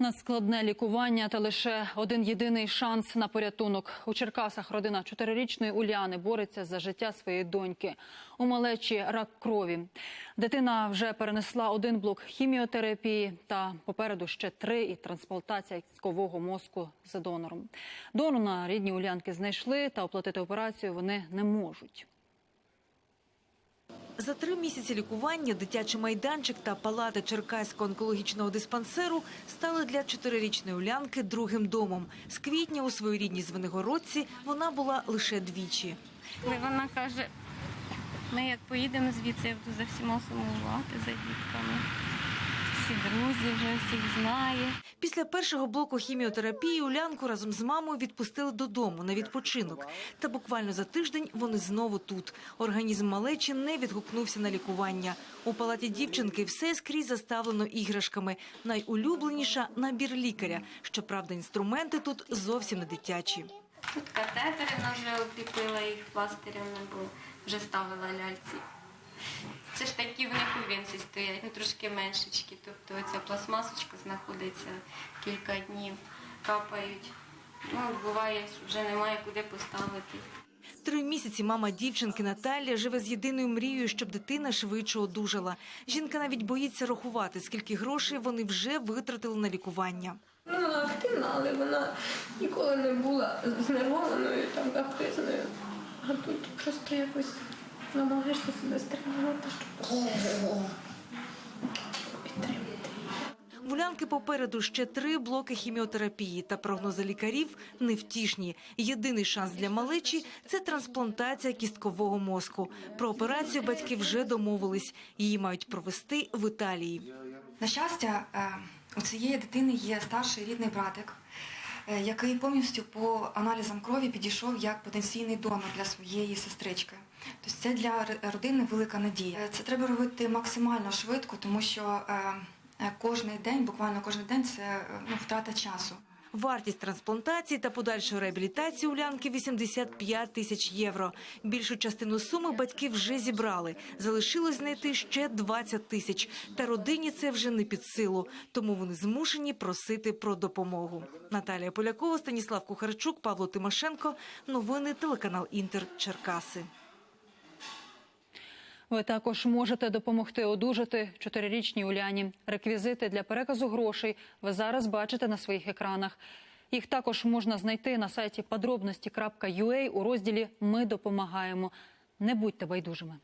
Надскладне лікування та лише один єдиний шанс на порятунок. У Черкасах родина чотирирічної Уляни бореться за життя своєї доньки. У малечі рак крові. Дитина вже перенесла один блок хіміотерапії та попереду ще три і трансплантація кісткового мозку за донором. Донора рідні Улянки знайшли та оплатити операцію вони не можуть. За три місяці лікування дитячий майданчик та палати Черкаського онкологічного диспансеру стали для чотирирічної Улянки другим домом. З квітня у своїй рідній Звенигородці вона була лише двічі. Вона каже, ми як поїдемо звідси, я буду за всіма сумувати за дітками. Всі друзі вже всіх знає. Після першого блоку хіміотерапії Улянку разом з мамою відпустили додому на відпочинок. Та буквально за тиждень вони знову тут. Організм малечі не відгукнувся на лікування. У палаті дівчинки все скрізь заставлено іграшками. Найулюбленіша набір лікаря. Щоправда, інструменти тут зовсім не дитячі. Тут катетери вже обліпила їх пластирями, бо вже ставила ляльці. Це ж такі в них у вінці стоять, ну трошки меншечки. Тобто оця пластмасочка знаходиться кілька днів, капають. Ну, буває, що вже немає куди поставити. Три місяці мама дівчинки Наталія живе з єдиною мрією, щоб дитина швидше одужала. Жінка навіть боїться рахувати, скільки грошей вони вже витратили на лікування. Ну, вона активна, але вона ніколи не була знервованою, там капризною. А тут просто якось намагаєшся себе стримувати, щоб підтримати. В Улянки попереду ще три блоки хіміотерапії та прогнози лікарів невтішні. Єдиний шанс для малечі це трансплантація кісткового мозку. Про операцію батьки вже домовились. Її мають провести в Італії. На щастя, е, у цієї дитини є старший рідний братик, який повністю по аналізам крові підійшов як потенційний донор для своєї сестрички. Тобто це для родини велика надія. Е, Це треба робити максимально швидко, тому що е, е, кожний день, буквально кожен день, це е, ну, втрата часу. Вартість трансплантації та подальшої реабілітації Улянки – 85 тисяч євро. Більшу частину суми батьки вже зібрали. Залишилось знайти ще 20 тисяч. Та родині це вже не під силу, тому вони змушені просити про допомогу. Наталія Полякова, Станіслав Кухарчук, Павло Тимошенко. Новини телеканал Інтер Черкаси. Ви також можете допомогти одужати чотирирічній Уляні. Реквізити для переказу грошей ви зараз бачите на своїх екранах. Їх також можна знайти на сайті подробності.ua у розділі Ми допомагаємо. Не будьте байдужими.